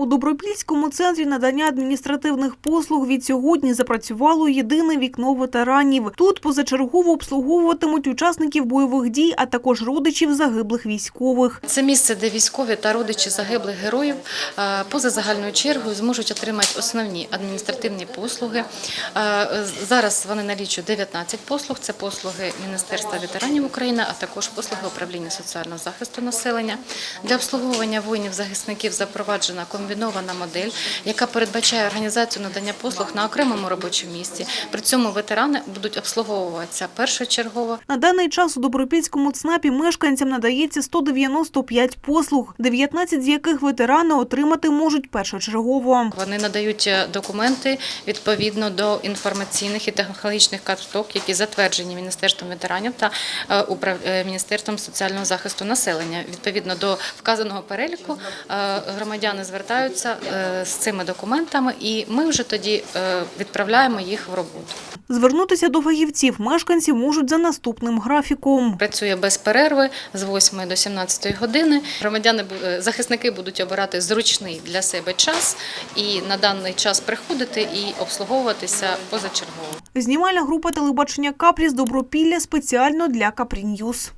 У Добропільському центрі надання адміністративних послуг від сьогодні запрацювало єдине вікно ветеранів. Тут позачергово обслуговуватимуть учасників бойових дій, а також родичів загиблих військових. Це місце, де військові та родичі загиблих героїв е, поза загальною чергою зможуть отримати основні адміністративні послуги. Е, Зараз вони налічують 19 послуг. Це послуги Міністерства ветеранів України, а також послуги управління соціального захисту населення. Для обслуговування воїнів-захисників запроваджена комбінована модель, яка передбачає організацію надання послуг на окремому робочому місці. При цьому ветерани будуть обслуговуватися першочергово На даний час у Добропільському ЦНАПі мешканцям надається 195 послуг, 19 з яких ветерани отримати можуть першочергово. Вони надають е, документи відповідно до інформаційних і технологічних карток, які затверджені Міністерством ветеранів та е, е, Міністерством соціального захисту населення. Відповідно до вказаного переліку громадяни звертаються е, з цими документами, і ми вже тоді е, відправляємо їх в роботу. Звернутися до фахівців мешканці можуть за наступним графіком. Працює без перерви з 8 до 17 години. Громадяни е, захисники будуть обирати зручний для себе час і на даний час приходити і обслуговуватися позачергово. Знімальна група телебачення Капрі з Добропілля спеціально для Капрі Ньюс.